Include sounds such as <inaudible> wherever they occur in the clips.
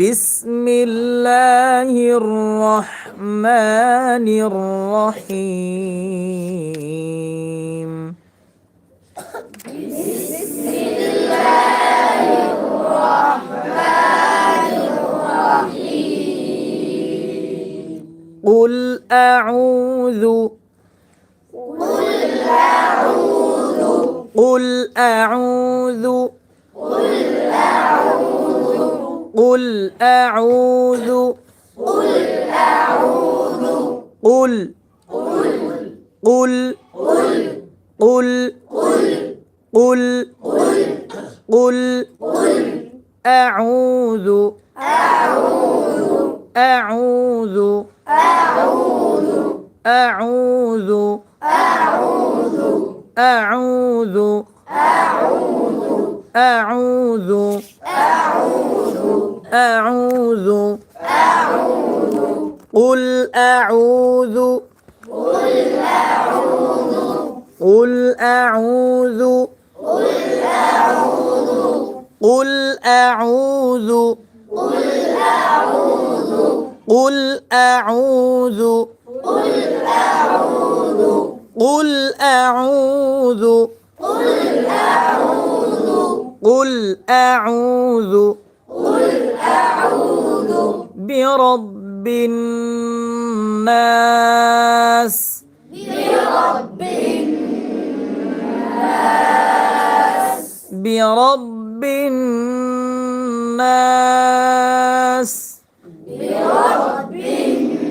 بسم الله الرحمن الرحيم. بسم الله الرحمن الرحيم قل أعوذ قل أعوذ قل أعوذ قل قل أعوذ قل أعوذ قل قل قل قل قل قل قل أعوذ أعوذ أعوذ أعوذ أعوذ أعوذ أعوذ أعوذ أعوذ أعوذ أعوذ. أعوذ قل أعوذ قل أعوذ قل أعوذ قل أعوذ قل أعوذ قل أعوذ. قل أعوذ. قل أعوذ. قل أعوذ. قل أعوذ. قل أعوذ. أعوذ برب الناس. برب الناس برب الناس. برب الناس.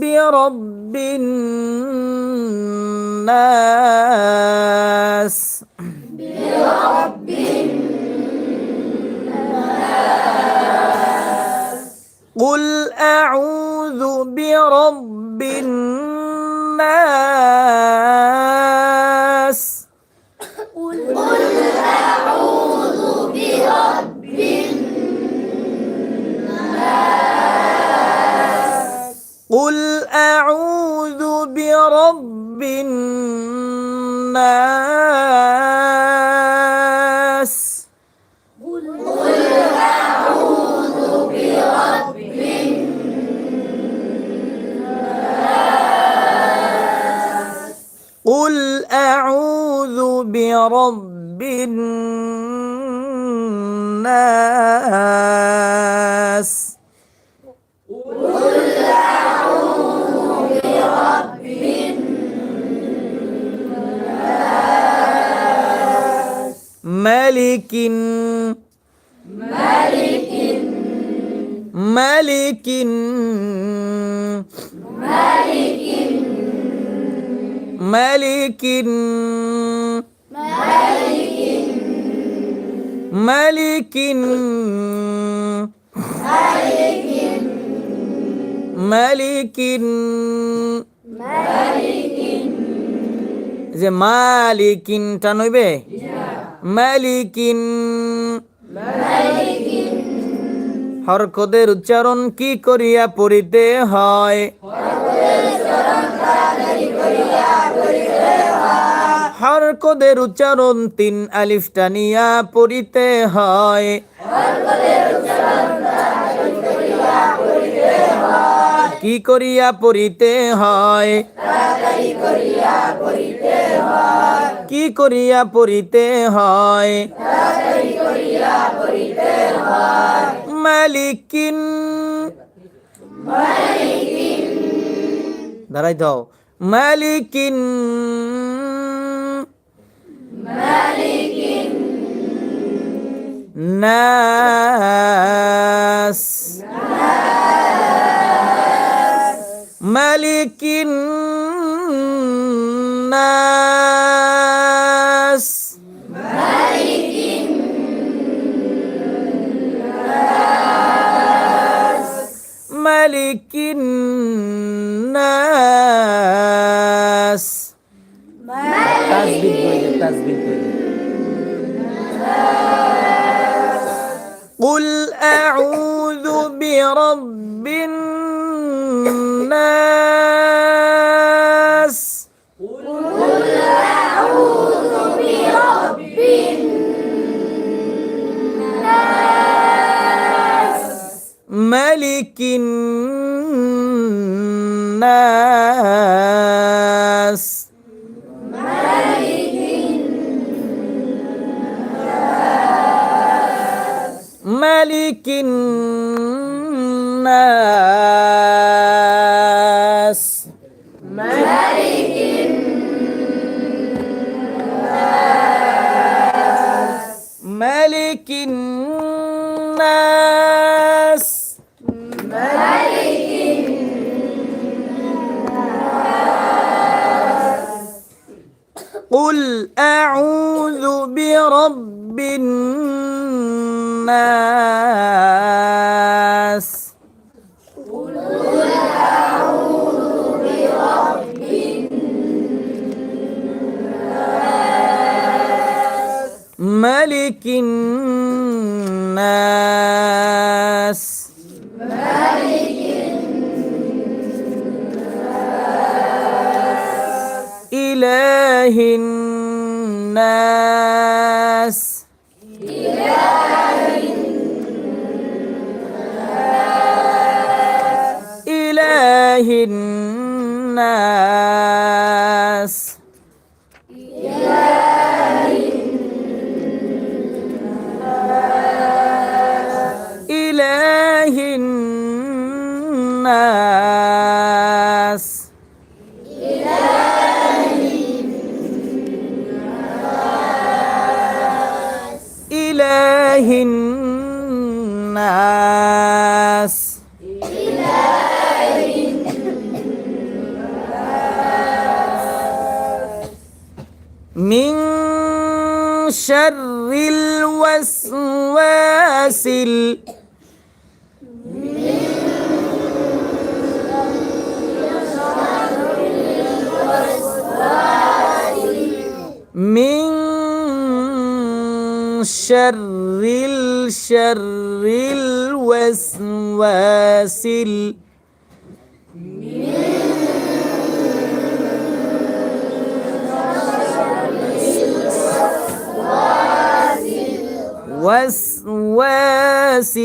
برب الناس. برب برب الناس قل أعوذ برب الناس قل أعوذ برب الناس أعوذ برب الناس ملك ملك ملك ملك ملك ملك যে মালিকিন টা নইবে মালিকিন হরকদের উচ্চারণ কি করিয়া পড়িতে হয় হরকদের উচ্চারণ তিন আলিফ টানিয়া পড়িতে হয়। কি করিয়া পড়িতে হয়? কি করিয়া পড়িতে হয়? মালিকিন। দাঁড়াই দাও। মালিকিন। নাস মালিকিন নাস মালিকিন ملك الناس. ملك الناس. قل أعوذ برب الناس. إله الناس إله الناس من شر الوسواس ال- من شر الشر الوسواس ال- الوسواس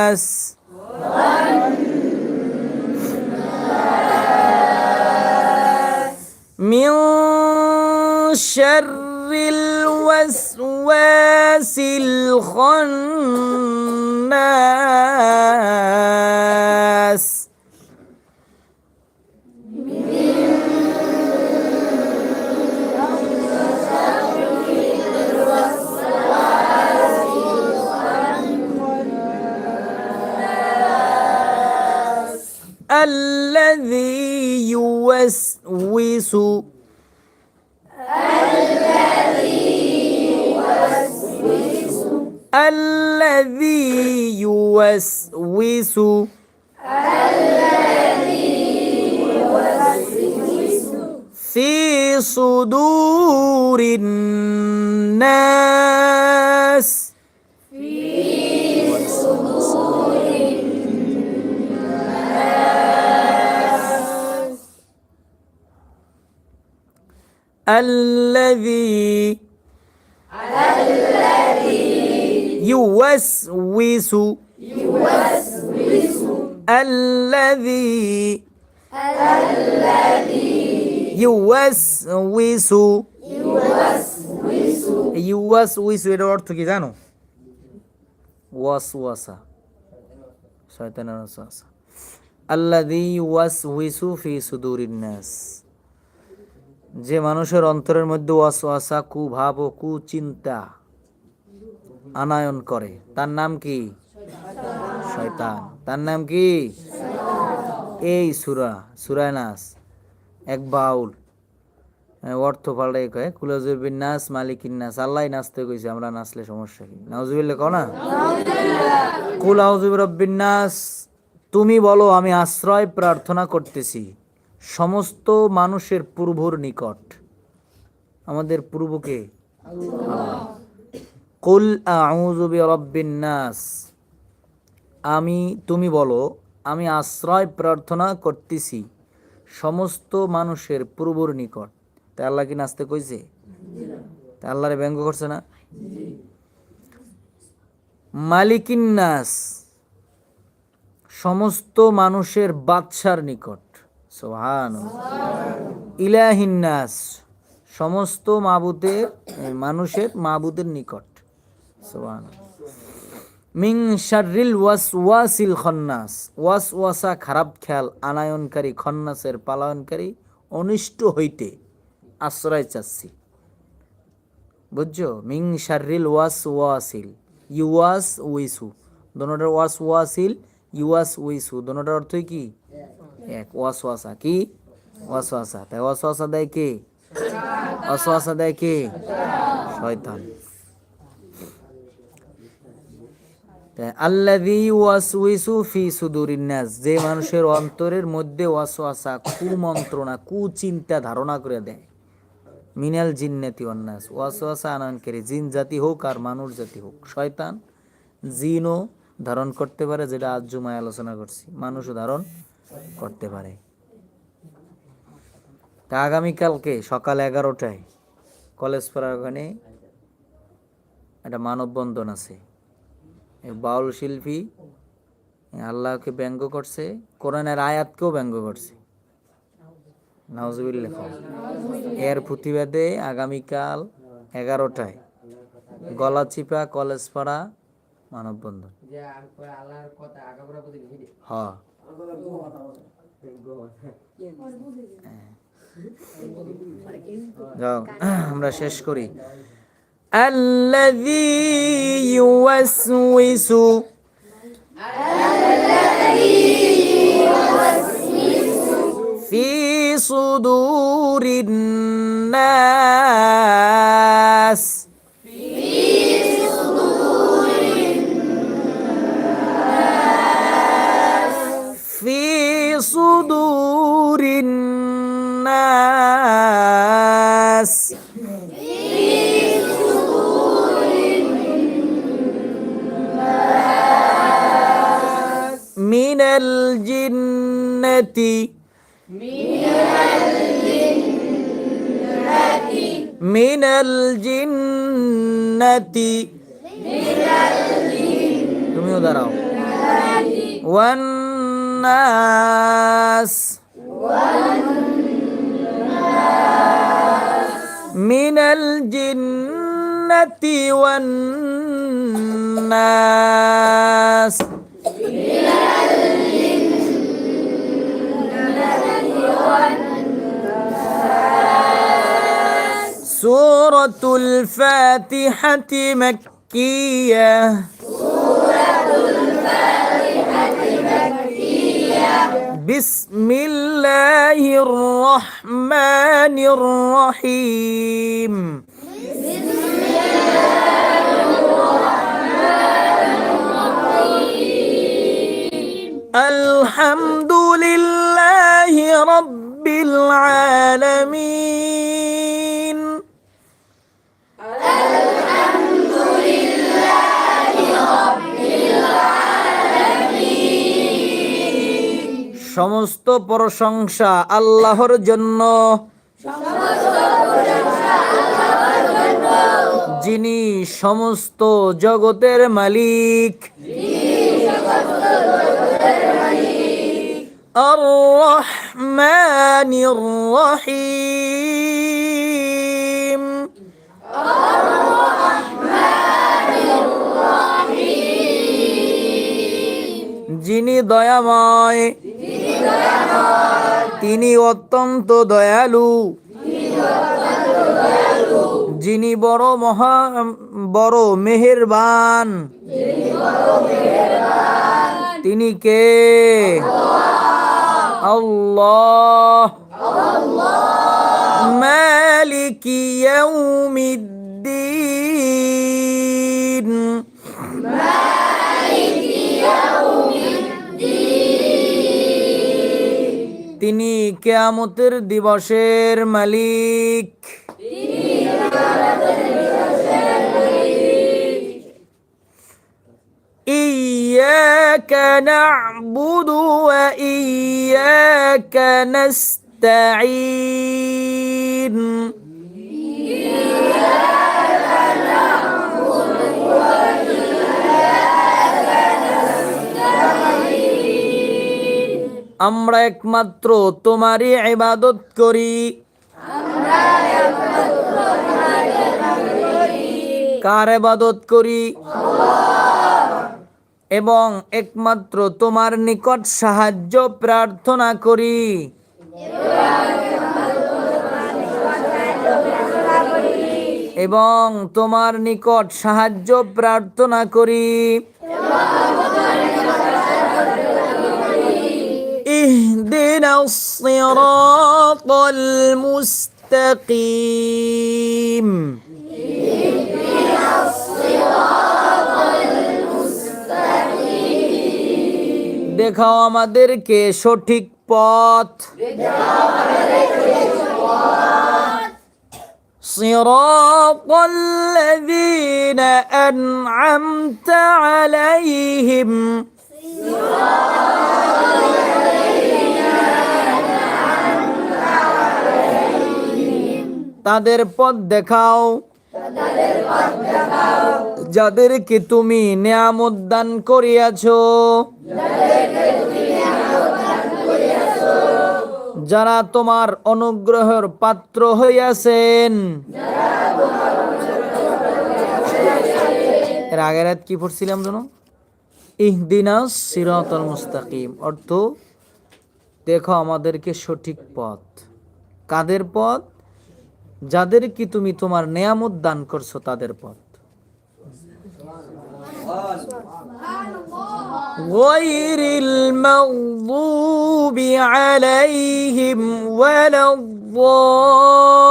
الخناس من شر الوسواس الخناس. الذي يوسوس. الذي يوسوس. في صدور الناس. الذي يوسوس الذي يوسوس ইউওয়াসউইস এর অর্থ কি জানো ওয়াসওয়াসা শয়তানের ওয়াসওয়াসা আল্লাযী ইউওয়াসউইসু ফি সুদুরিন নাস যে মানুষের অন্তরের মধ্যে ওয়াসওয়াসা কুভাব ও কুচিন্তা আনায়ন করে তার নাম কি? শয়তান। তার নাম কি? এই সুরা সুরায় নাস। এক বাউল। হ্যাঁ, অর্থ পাল্টাই কয় কুলাজুবিন নাস মালিকিন নাস। আল্লাহ নাচতে কইছে আমরা নাচলে সমস্যা কি? নাউজুবিল্লাহ কও না? কুল রব্বিন নাস তুমি বলো আমি আশ্রয় প্রার্থনা করতেছি। সমস্ত মানুষের পূর্বর নিকট। আমাদের পূর্বকে কুল বিরব্বিন নাস। আমি, তুমি বলো, আমি আশ্রয় প্রার্থনা করতেছি সমস্ত মানুষের পূর্বর নিকট। তা আল্লাহ কি নাচতে কইছে? তা আল্লাহরে ব্যঙ্গ করছে না? মালিকিন নাস, সমস্ত মানুষের বাদশার নিকট। সোহান ইলাহিন সমস্ত মাবুদের মানুষের মাবুদের নিকট। সোহান মিং শারিল ওয়াস ওয়াসিল খন্নাস। ওয়াস ওয়াসা খারাপ খেয়াল, আনায়নকারী, খন্নাসের পালায়নকারী, অনিষ্ট হইতে আশ্রয় চাচ্ছি। বুঝছ? মিং শারিল ওয়াস ওয়াসিল ইউয়াস উইসু দোনোটার ওয়াস ওয়াসিল ইউয়াস উইসু দোনোটার অর্থই কি? এক। ওয়াস ওয়াসা কি? ওয়াস ওয়াসা তাই ওয়াস ওয়াসা দেয় কে? ওয়াস ওয়াসা দেয় কে? শয়তান। আল্লাযী ওয়াসউইসু ফি সুদুরিন নাস, যে মানুষের অন্তরের মধ্যে ওয়াসওয়াসা কুমন্ত্রণা, কুচিন্তা ধারণা করে দেয়। মিনাল জিন্নাতি ওয়ান্নাস ওয়াসওয়াসা আনয়নকারী জিন জাতি হোক আর মানুষ জাতি হোক। শয়তান, জিনও ধারণ করতে পারে, যেটা আজ জুমায় আলোচনা করছি। মানুষও ধারণ করতে পারে। তা আগামীকালকে সকাল এগারোটায় কলেজ পাড়ার ওখানে একটা মানববন্ধন আছে। বাউল শিল্পী আল্লাহকে ব্যঙ্গ করছে, কোরআনের আয়াতকেও ব্যঙ্গ করছে। নাউজুবিল্লাহ। এর প্রতিবাদে আগামীকাল এগারোটায় গলাচিপা কলেজ পাড়া মানববন্ধন হ যাও <clears throat> আমরা শেষ করি الذي يوسوس في صدور الناس الجنة من الجنة من الجنة من الجنة والناس والناس من الجنة والناس سورة الفاتحة مكية. بسم الله الرحمن الرحيم. الحمد لله رب العالمين. সমস্ত প্রশংসা আল্লাহর জন্য যিনি সমস্ত জগতের মালিক الرحمن الرحيم যিনি দয়াময়, তিনি অত্যন্ত দয়ালু। যিনি বড় মহা, বড় মেহেরবান। তিনি কে? আল্লাহ। মালিকি ইয়াউমিদ্দিন তিনি কেয়ামতের দিবসের মালিক إياك نعبد وإياك نستعين আমরা একমাত্র তোমারই ইবাদত করি। কার ইবাদত করি? এবং একমাত্র তোমার নিকট সাহায্য, প্রার্থনা করি। এবং তোমার নিকট সাহায্য, প্রার্থনা করি। اهدنا الصراط المستقيم দেখাও আমাদেরকে সঠিক পথ صراط الذين أنعمت عليهم তাদের পথ দেখাও। যাদেরকে তুমি নিয়ামত দান করিয়াছ। যারা তোমার অনুগ্রহের পাত্র হইয়াছেন। এর আগের রাত কি পড়ছিলাম জানো? ইহদিনাস সিরাতাল মুস্তাকিম। অর্থ, দেখো আমাদেরকে সঠিক পথ। কাদের পথ? যাদের কি তুমি তোমার নেয়ামত দান করছো তাদের পথ غير المغضوب عليهم ولا الضالين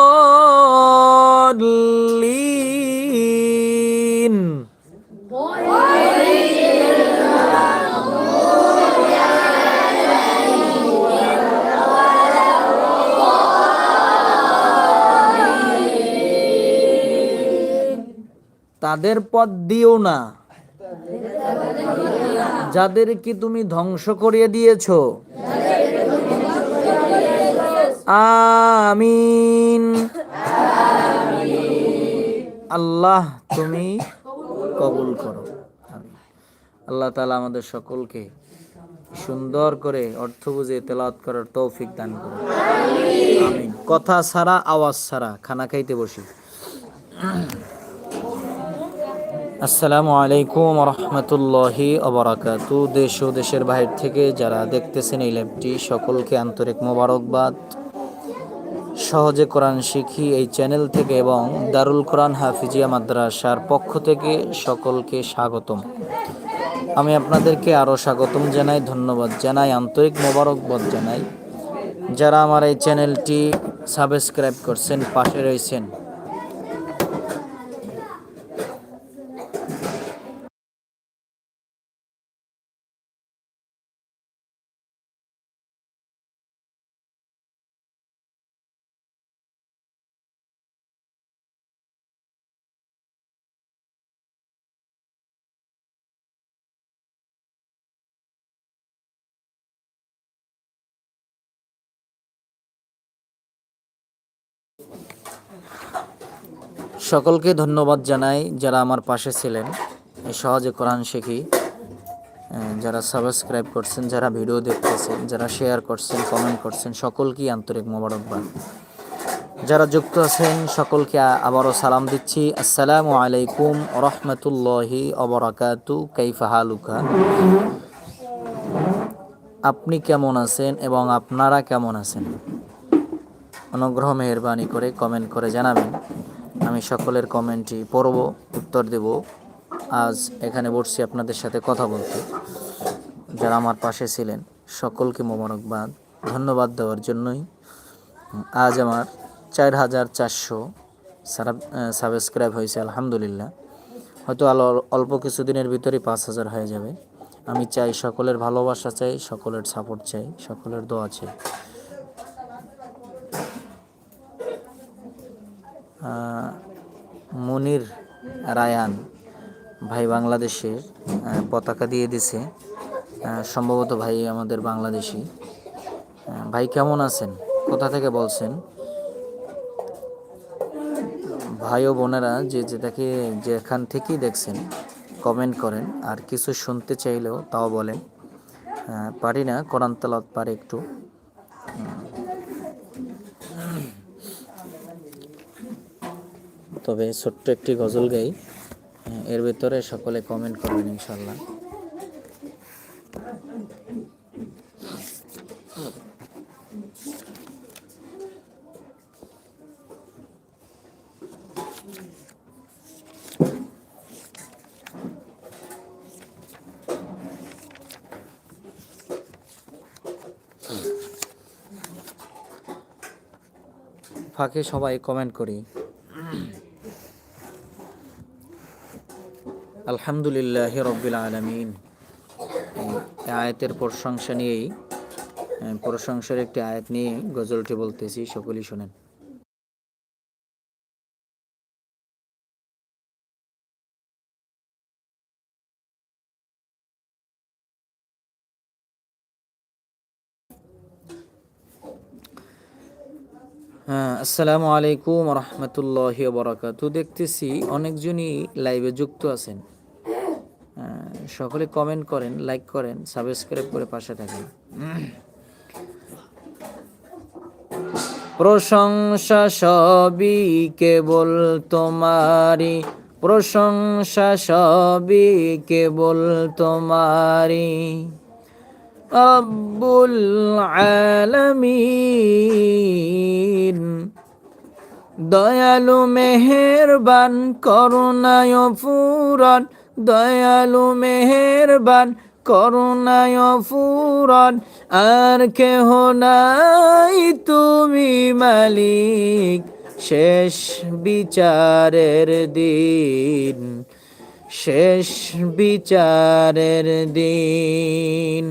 তাদের পথ দিও না। যাদের কি তুমি ধ্বংস করিয়ে দিয়েছ। আমিন। আল্লাহ তুমি কবুল করো। আল্লাহ তালা আমাদের সকলকে সুন্দর করে অর্থ বুঝে তেলাওয়াত করার তৌফিক দান করো আমিন। কথা ছাড়া, আওয়াজ ছাড়া খানা খাইতে বসি। আসসালামু আলাইকুম রহমতুল্লাহি অবরাকাতু দেশ ও দেশের বাহির থেকে যারা দেখতেছেন এই ল্যাবটি সকলকে আন্তরিক মোবারকবাদ। সহজে কোরআন শিখি এই চ্যানেল থেকে এবং দারুল কোরআন হাফিজিয়া মাদ্রাসার পক্ষ থেকে সকলকে স্বাগতম। আমি আপনাদেরকে আরও স্বাগতম জানাই, ধন্যবাদ জানাই, আন্তরিক মোবারকবাদ জানাই। যারা আমার এই চ্যানেলটি সাবস্ক্রাইব করছেন, পাশে রয়েছেন সকলকে ধন্যবাদ জানাই যারা আমার পাশে ছিলেন। সহজে কোরআন শিখি। যারা সাবস্ক্রাইব করছেন, যারা ভিডিও দেখতেছেন, যারা শেয়ার করছেন, কমেন্ট করছেন, সকলকেই আন্তরিক মোবারকবাদ। যারা যুক্ত আছেন, সকলকে আবারও সালাম দিচ্ছি। আসসালামু আলাইকুম রহমতুল্লাহি অবরাকাতু কাইফা হালুকা? আপনি কেমন আছেন এবং আপনারা কেমন আছেন? অনুগ্রহ, মেহরবানি করে কমেন্ট করে জানাবেন। আমি সকলের কমেন্টই পড়ব, উত্তর দেব। আজ এখানে বসছি আপনাদের সাথে কথা বলতে। যারা আমার পাশে ছিলেন, সকলকে মোবারকবাদ। ধন্যবাদ দেওয়ার জন্যই। আজ আমার চার হাজার চারশো সাবস্ক্রাইব হয়েছে, আলহামদুলিল্লাহ। হয়তো অল্প কিছুদিনের ভিতরেই পাঁচ হাজার হয়ে যাবে। আমি চাই সকলের ভালোবাসা চাই, সকলের সাপোর্ট চাই, সকলের দোয়া চাই। মনির রায়ান ভাই বাংলাদেশের পতাকা দিয়ে দিছে। সম্ভবত ভাই আমাদের বাংলাদেশি। ভাই কেমন আছেন? কোথা থেকে বলছেন? ভাই ও বোনেরা যে যেটাকে যেখান থেকেই দেখছেন কমেন্ট করেন। আর কিছু শুনতে চাইলেও তাও বলেন। পারি না, কোরআন তালাত পারে একটু। তবে ছোট্ট একটি গজল গাই। এর ভিতরে সকলে কমেন্ট করবেন ইনশাল্লাহ ফাঁকে সবাই কমেন্ট করি। আলহামদুলিল্লাহ রব্বিল আলমিন। আয়াতের প্রশংসা নিয়েই প্রশংসার একটি আয়াত নিয়ে গজলটি বলতেছি, সকলেই শোনেন। হ্যাঁ আসসালামু আলাইকুম রহমতুল্লাহ বরাকাতু দেখতেছি অনেকজনই লাইভে যুক্ত আছেন। সকলে কমেন্ট করেন লাইক করেন সাবস্ক্রাইব করে পাশে থাকেন। প্রশংসা সবই কেবল তোমারি প্রশংসা সবই কেবল তোমারি রব্বুল আলামিন, দয়ালু, মেহেরবান, করুণায় ফুরন দয়ালু মেহেরবান, করুণায় ফুরন আর কেহ নাই তুমি মালিক। শেষ বিচারের দিন, শেষ বিচারের দিন।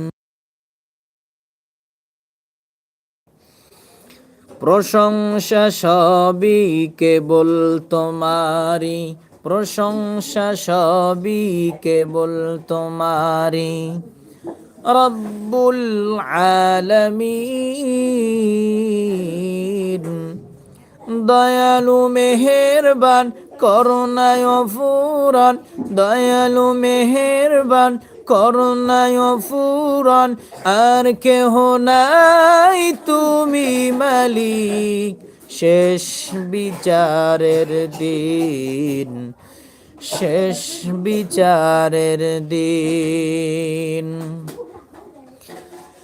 প্রশংসা সবই কেবল তোমারি প্রশংসা সবই কেবল তোমারি রব্বুল আলামিন, দয়ালু মেহেরবান, করুণায় ফুরন দয়ালু মেহেরবান, করুণায় ফুরন আর কেহ নাই তুমি মালিক। শেষ বিচারের দিন, শেষ বিচারের দিন।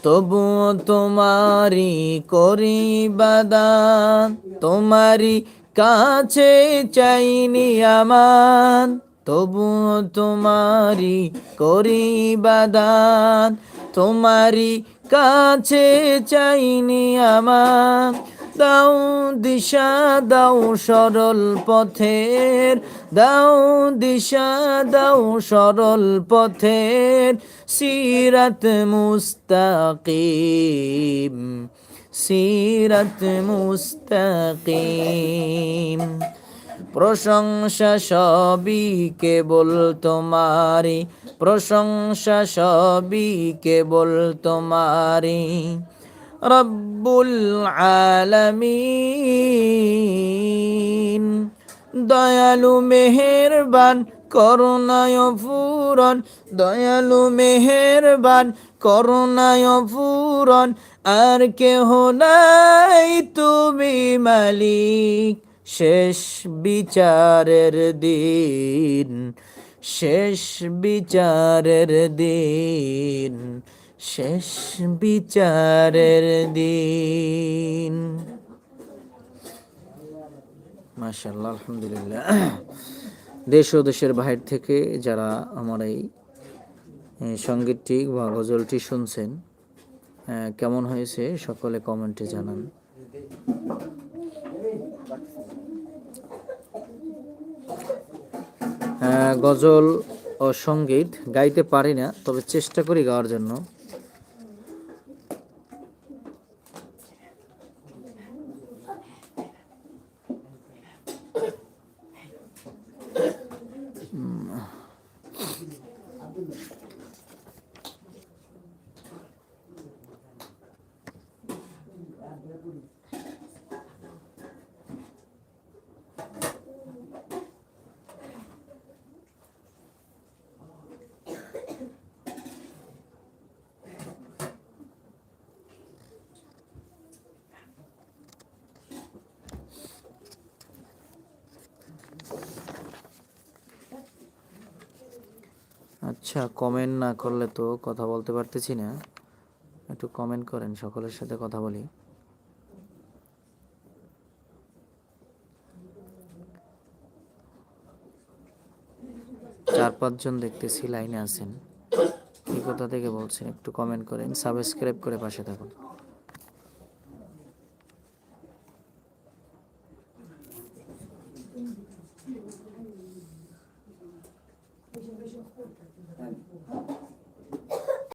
তবু তোমারি করি বাদান তোমারি কাছে চাইনি আমার তবু তোমারি করি বাদান তোমারি কাছে চাইনি আমার দাও দিশা, দাও সরল পথের। দাও দিশা, দাও সরল পথের। সিরাত মুস্তাকিম সিরাত মুস্তাকিম। প্রশংসা সবই কেবল তোমারি প্রশংসা সবই কেবল তোমারি রব্বুল আলামিন। দয়ালু মেহেরবান, করুণায় ফুরন দয়ালু মেহেরবান, করুণায় ফুরন আর কেহ নাই তুমি মালিক। শেষ বিচারের দিন, শেষ বিচারের দিন। শেষ বিচারের দিন। মাশাল্লাহ আলহামদুলিল্লাহ। দেশ ও দেশের বাহির থেকে যারা আমার এই সঙ্গীতটি বা গজলটি শুনছেন কেমন হয়েছে সকলে কমেন্টে জানান। গজল ও সংগীত গাইতে পারি না, তবে চেষ্টা করি গাওয়ার জন্য। আচ্ছা কমেন্ট না করলে তো কথা বলতে পারতেছি না। একটু কমেন্ট করেন, সকলের সাথে কথা বলি। চার পাঁচজন দেখতেছি লাইনে আছেন। কি কথা থেকে বলছেন, একটু কমেন্ট করেন সাবস্ক্রাইব করে পাশে থাকুন।